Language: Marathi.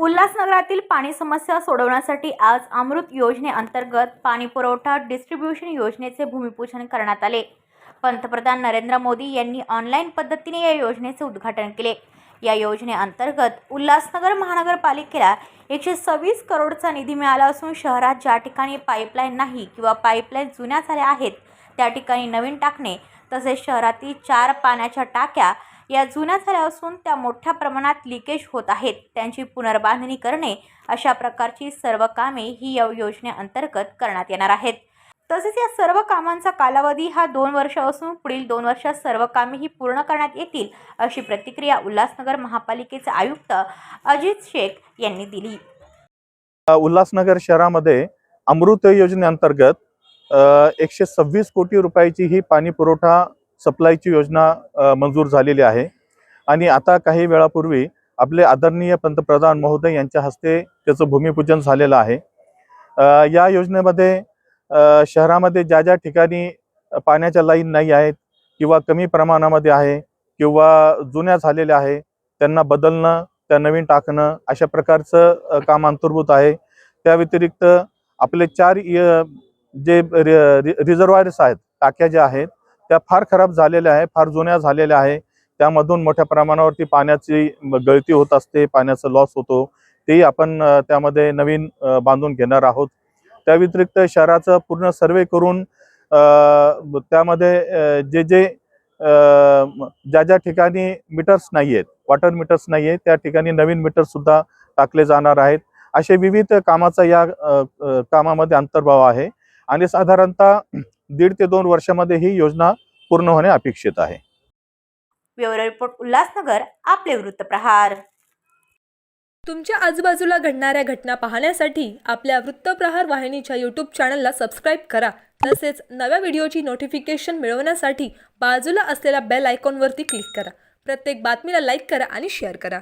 उल्हासनगरातील पाणी समस्या सोडवण्यासाठी आज अमृत योजनेअंतर्गत पाणी पुरवठा डिस्ट्रीब्युशन योजनेचे भूमिपूजन करण्यात आले. पंतप्रधान नरेंद्र मोदी यांनी ऑनलाईन पद्धतीने या योजनेचे उद्घाटन केले. या योजनेअंतर्गत उल्हासनगर महानगरपालिकेला एकशे सव्वीस करोडचा निधी मिळाला असून शहरात ज्या ठिकाणी पाईपलाईन नाही किंवा पाईपलाईन जुन्या झाल्या आहेत त्या ठिकाणी नवीन टाकणे तसेच शहरातील चार पाण्याच्या टाक्या या जुन्या झाल्या असून त्या मोठ्या प्रमाणात लिकेज होत आहेत. त्यांची पुनर्बांधणी करणे अशा प्रकारची सर्व कामे ही या योजनेअंतर्गत करण्यात येणार आहेत. तसेच या सर्व कामांचा कालावधी हा दोन वर्ष असून पुढील दोन वर्षात सर्व कामे ही पूर्ण करण्यात येतील अशी प्रतिक्रिया उल्हासनगर महापालिकेचे आयुक्त अजित शेख यांनी दिली. उल्हासनगर शहरामध्ये अमृत योजनेअंतर्गत एकशे सव्वीस कोटी रुपयाची ही पाणी पुरवठा सप्लायची योजना मंजूर झालेली आहे. आणि आता काही वेळापूर्वी आपले आदरणीय पंतप्रधान महोदय यांच्या हस्ते त्याचं भूमिपूजन झालेलं आहे. या योजनेमध्ये शहरामध्ये ज्या ज्या ठिकाणी पाण्याच्या लाईन नाही आहेत किंवा कमी प्रमाणामध्ये आहे किंवा जुन्या झालेल्या आहे त्यांना बदलणं त्या नवीन टाकणं अशा प्रकारचं काम अंतर्भूत आहे. त्या व्यतिरिक्त आपले चार य- जे रिझर्वायर्स आहेत टाक्या ज्या आहेत त्या फार खराब झालेल्या आहे फार जुन्या झालेल्या आहे. त्यामधून मोठ्या प्रमाणावरती पाण्याची गळती होत असते पाण्याचा लॉस होतो. तेही आपण त्यामध्ये नवीन बांधून घेणार आहोत. त्या व्यतिरिक्त शहराचं पूर्ण सर्वे करून त्यामध्ये जे जे ज्या ज्या ठिकाणी मीटर्स नाही आहेत वॉटर मीटर्स नाही आहेत त्या ठिकाणी नवीन मीटर सुद्धा टाकले जाणार आहेत. असे विविध कामाचा या कामामध्ये अंतर्भाव आहे. आणि साधारणतः दीड ते दोन वर्षामध्ये ही योजना पूर्ण होणे अपेक्षित आहे. ब्युरो रिपोर्ट उल्हासनगर आपले वृत्तप्रहार तुमच्या आजूबाजूला घडणाऱ्या घटना पाहण्यासाठी आपल्या वृत्तप्रहार वाहिनीच्या यूट्यूब चॅनलला सबस्क्राईब करा. तसेच नव्या व्हिडिओची नोटिफिकेशन मिळवण्यासाठी बाजूला असलेल्या बेल आयकॉनवरती क्लिक करा. प्रत्येक बातमीला लाईक करा आणि शेअर करा.